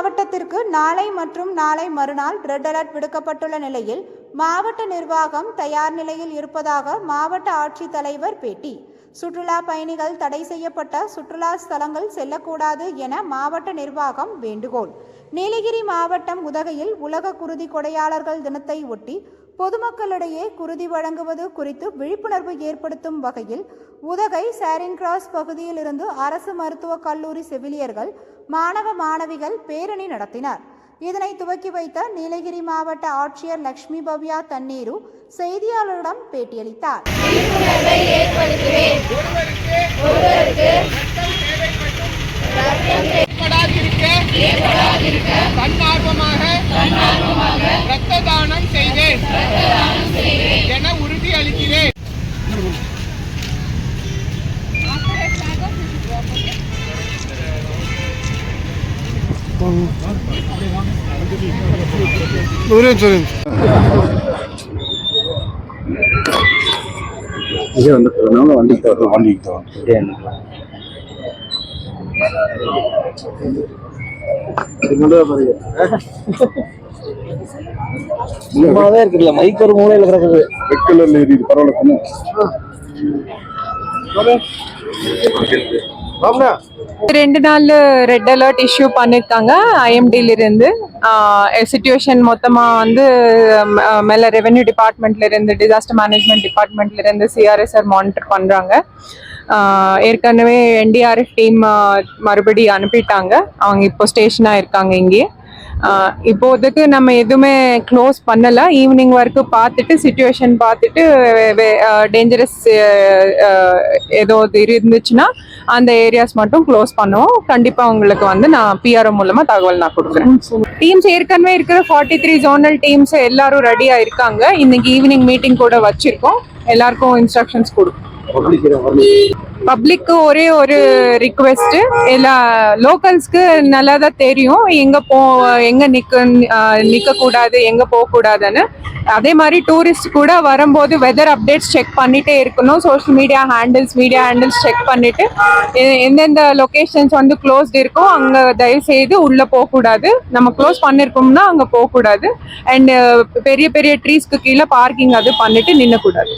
மாவட்டத்திற்கு நாளை மற்றும் நாளை மறுநாள் ரெட் அலர்ட் விடுக்கப்பட்டுள்ள நிலையில் மாவட்ட நிர்வாகம் தயார் நிலையில் இருப்பதாக மாவட்ட ஆட்சித்தலைவர் பேட்டி சுற்றுலா பயணிகள் தடை செய்யப்பட்ட சுற்றுலா ஸ்தலங்கள் செல்லக்கூடாது என மாவட்ட நிர்வாகம் வேண்டுகோள். நீலகிரி மாவட்டம் உதகையில் உலக குருதி கொடையாளர்கள் தினத்தை ஒட்டி பொதுமக்களிடையே குருதி வழங்குவது குறித்து விழிப்புணர்வு ஏற்படுத்தும் வகையில் உதகை சாரின் கிராஸ் பகுதியில் இருந்து அரசு மருத்துவக் கல்லூரி செவிலியர்கள் மாணவ மாணவிகள் பேரணி நடத்தினர். இதனை துவக்கி வைத்த நீலகிரி மாவட்ட ஆட்சியர் லட்சுமி பவ்யா தண்ணீரு செய்தியாளரிடம் பேட்டியளித்தார். இரத்த தானம் செய்தேன் என உறுதி அளிக்கிறேன். ஒரு நிமிஷம் ஒரு நிமிஷம். வந்து போகிறனால வண்டிக்கு தரும் வண்டிக்கு இருந்துக்கலாம் சும்மாவே இருக்குல்ல மைக் ஒரு மூலையில கிடக்குது. எரியுது பரவாயில்ல பண்ணு. ரெண்டு நாள் ரெட் அலர்ட் இஷ்யூ பண்ணியிருக்காங்க ஐஎம்டிலிருந்து சுச்சுவேஷன் மொத்தமாக வந்து மேலே ரெவென்யூ டிபார்ட்மெண்ட்லேருந்து டிசாஸ்டர் மேனேஜ்மெண்ட் டிபார்ட்மெண்ட்லேருந்து சிஆர்எஸ்ஆர் மானிட்டர் பண்ணுறாங்க ஏற்கனவே என்டிஆர்எஃப் டீம் மறுபடி அனுப்பிட்டாங்க. அவங்க இப்போ ஸ்டேஷனாக இருக்காங்க இங்கேயே. இப்போதைக்கு நம்ம எதுவுமே க்ளோஸ் பண்ணலை. ஈவினிங் வரைக்கும் பார்த்துட்டு சுச்சுவேஷன் பார்த்துட்டு டேஞ்சரஸ் ஏதோ இது இருந்துச்சுன்னா அந்த ஏரியாஸ் மட்டும் க்ளோஸ் பண்ணுவோம். கண்டிப்பாக உங்களுக்கு வந்து நான் பிஆர்ஓ மூலமாக தகவல் நான் கொடுக்குறேன். டீம்ஸ் ஏற்கனவே இருக்கிற ஃபார்ட்டி த்ரீ ஜோனல் டீம்ஸ் எல்லாரும் ரெடியாக இருக்காங்க. இன்னைக்கு ஈவினிங் மீட்டிங் கூட வச்சுருக்கோம். எல்லாருக்கும் இன்ஸ்ட்ரக்ஷன்ஸ் கொடுக்கும் பப்ளிக்கு ஒரே ஒரு ரிக்வெஸ்ட் எல்லா லோக்கல்ஸ்க்கு நல்லா தான் தெரியும். எங்க போ எங்க நிக்க நிக்க கூடாது எங்க போக கூடாதுன்னு அதே மாதிரி டூரிஸ்ட் கூட வரும்போது வெதர் அப்டேட்ஸ் செக் பண்ணிட்டே இருக்கணும். Social media handles media handles check பண்ணிட்டு எந்தெந்த லொகேஷன்ஸ் வந்து க்ளோஸ்ட் இருக்கோ அங்க தயவு செய்து உள்ள போக கூடாது நம்ம க்ளோஸ் பண்ணிருக்கோம்னா அங்க போக கூடாது அண்ட் பெரிய பெரிய ட்ரீஸ்க்கு கீழே பார்க்கிங் அது பண்ணிட்டு நின்னக்கூடாது.